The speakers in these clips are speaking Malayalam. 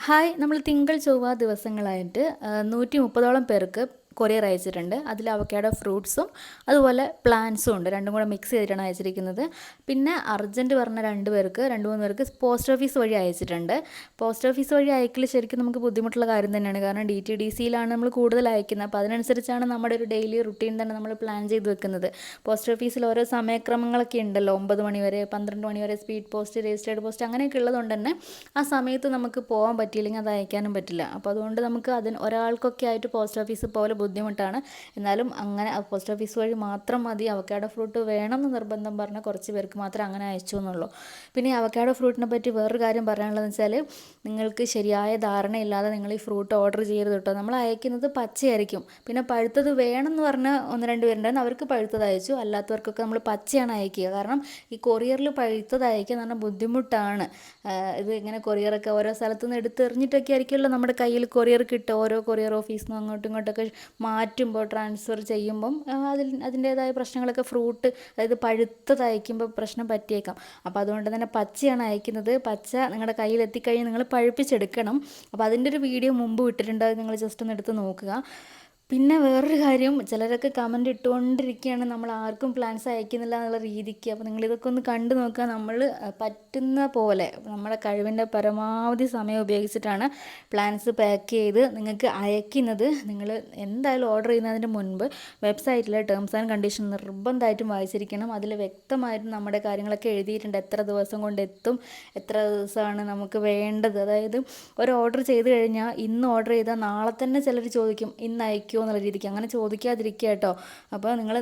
ഹായ് നമ്മൾ തിങ്കൾ ചൊവ്വ ദിവസങ്ങളായിട്ട് നൂറ്റി മുപ്പതോളം പേർക്ക് കൊറിയർ അയച്ചിട്ടുണ്ട്. അതിൽ അവക്കയുടെ ഫ്രൂട്ട്സും അതുപോലെ പ്ലാന്റ്സും ഉണ്ട്. രണ്ടും കൂടെ മിക്സ് ചെയ്തിട്ടാണ് അയച്ചിരിക്കുന്നത്. പിന്നെ അർജന്റ് പറഞ്ഞ രണ്ട് പേർക്ക് രണ്ട് മൂന്ന് പേർക്ക് പോസ്റ്റ് ഓഫീസ് വഴി അയച്ചിട്ടുണ്ട്. പോസ്റ്റ് ഓഫീസ് വഴി അയക്കൽ ശരിക്കും നമുക്ക് ബുദ്ധിമുട്ടുള്ള കാര്യം തന്നെയാണ്. കാരണം ഡി ടി ഡി സിയിലാണ് നമ്മൾ കൂടുതൽ അയക്കുന്നത്. അപ്പോൾ അതിനനുസരിച്ചാണ് നമ്മുടെ ഒരു ഡെയിലി റുട്ടീൻ തന്നെ നമ്മൾ പ്ലാൻ ചെയ്ത് വെക്കുന്നത്. പോസ്റ്റ് ഓഫീസിൽ ഓരോ സമയക്രമങ്ങളൊക്കെ ഉണ്ടല്ലോ. ഒമ്പത് മണി വരെ പന്ത്രണ്ട് മണി വരെ സ്പീഡ് പോസ്റ്റ് രജിസ്റ്റേർഡ് പോസ്റ്റ് അങ്ങനെയൊക്കെ ഉള്ളതുകൊണ്ട് തന്നെ ആ സമയത്ത് നമുക്ക് പോകാൻ പറ്റിയില്ലെങ്കിൽ അത് അയക്കാനും പറ്റില്ല. അപ്പോൾ അതുകൊണ്ട് നമുക്ക് അതിന് ഒരാൾക്കൊക്കെ ആയിട്ട് പോസ്റ്റ് ഓഫീസ് പോലെ ബുദ്ധിമുട്ടാണ്. എന്നാലും അങ്ങനെ പോസ്റ്റ് ഓഫീസ് വഴി മാത്രം മതി. അവക്കാഡോ ഫ്രൂട്ട് വേണമെന്ന് നിർബന്ധം പറഞ്ഞ കുറച്ച് പേർക്ക് മാത്രം അങ്ങനെ അയച്ചു എന്നുള്ളൂ. പിന്നെ അവക്കാഡോ ഫ്രൂട്ടിനെ പറ്റി വേറൊരു കാര്യം പറയാനുള്ളതെന്ന് വെച്ചാൽ നിങ്ങൾക്ക് ശരിയായ ധാരണയില്ലാതെ നിങ്ങൾ ഈ ഫ്രൂട്ട് ഓർഡർ ചെയ്യരുത് കേട്ടോ നമ്മൾ അയക്കുന്നത് പച്ചയായിരിക്കും. പിന്നെ പഴുത്തത് എന്ന് പറഞ്ഞ ഒന്ന് രണ്ട് പേരുണ്ടായിരുന്നു. അവർക്ക് പഴുത്തത് അയച്ചു. അല്ലാത്തവർക്കൊക്കെ നമ്മൾ പച്ചയാണ് അയക്കുക. കാരണം ഈ കൊറിയറിൽ പഴുത്തത് അയക്കുക എന്ന് പറഞ്ഞാൽ ബുദ്ധിമുട്ടാണ്. ഇത് ഇങ്ങനെ കൊറിയറൊക്കെ ഓരോ സ്ഥലത്തു നിന്ന് എടുത്തെറിഞ്ഞിട്ടൊക്കെ ആയിരിക്കുമല്ലോ നമ്മുടെ കയ്യിൽ കൊറിയർ കിട്ടുക. ഓരോ കൊറിയർ ഓഫീസിൽ നിന്ന് അങ്ങോട്ടും ഇങ്ങോട്ടൊക്കെ മാറ്റുമ്പോൾ ട്രാൻസ്ഫർ ചെയ്യുമ്പം അതിൽ അതിന്റേതായ പ്രശ്നങ്ങളൊക്കെ ഫ്രൂട്ട് അതായത് പഴുത്തത് അയക്കുമ്പോൾ പ്രശ്നം പറ്റിയേക്കാം. അപ്പോൾ അതുകൊണ്ട് തന്നെ പച്ചയാണ് അയക്കുന്നത്. പച്ച നിങ്ങളുടെ കയ്യിൽ എത്തിക്കഴിഞ്ഞ് നിങ്ങൾ പഴുപ്പിച്ചെടുക്കണം. അപ്പോൾ അതിന്റെ ഒരു വീഡിയോ മുമ്പ് ഇട്ടിട്ടുണ്ട്. അത് നിങ്ങൾ ജസ്റ്റ് ഒന്ന് എടുത്ത് നോക്കുക. പിന്നെ വേറൊരു കാര്യം ചിലരൊക്കെ കമന്റ് ഇട്ടുകൊണ്ടിരിക്കുകയാണ്. നമ്മൾ ആർക്കും പ്ലാൻസ് അയക്കുന്നില്ല എന്നുള്ള രീതിക്ക്. അപ്പോൾ നിങ്ങൾ ഇതൊക്കെ ഒന്ന് കണ്ടു നോക്കുക. നമ്മൾ പറ്റുന്ന പോലെ നമ്മുടെ കഴിവിന്റെ പരമാവധി സമയം ഉപയോഗിച്ചിട്ടാണ് പ്ലാൻസ് പാക്ക് ചെയ്ത് നിങ്ങൾക്ക് അയക്കുന്നത്. നിങ്ങൾ എന്തായാലും ഓർഡർ ചെയ്യുന്നതിന് മുൻപ് വെബ്സൈറ്റിലെ ടേംസ് ആൻഡ് കണ്ടീഷൻ നിർബന്ധമായിട്ടും വായിച്ചിരിക്കണം. അതിൽ വ്യക്തമായിട്ടും നമ്മുടെ കാര്യങ്ങളൊക്കെ എഴുതിയിട്ടുണ്ട്. എത്ര ദിവസം കൊണ്ട് എത്തും എത്ര ദിവസമാണ് നമുക്ക് വേണ്ടത്. അതായത് ഒരു ഓർഡർ ചെയ്ത് കഴിഞ്ഞാൽ ഇന്ന് ഓർഡർ ചെയ്താൽ നാളെ തന്നെ ചിലർ ചോദിക്കും ഇന്ന് അയക്കുമോ എന്നുള്ള രീതിക്ക് അങ്ങനെ ചോദിക്കാതിരിക്കുക കേട്ടോ. അപ്പോൾ നിങ്ങൾ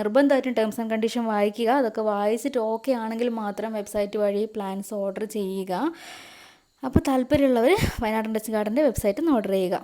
നിർബന്ധമായിട്ടും ടേംസ് ആൻഡ് കണ്ടീഷൻ വായിക്കുക. അതൊക്കെ വായിച്ചിട്ട് ഓക്കെ ആണെങ്കിൽ മാത്രം വെബ്സൈറ്റ് വഴി പ്ലാൻസ് ഓർഡർ ചെയ്യുക. അപ്പോൾ താല്പര്യമുള്ളവർ വയനാട് ഇൻഡസ്ട്രി ഗാർഡന്റെ വെബ്സൈറ്റ് നിന്ന് ഓർഡർ ചെയ്യുക.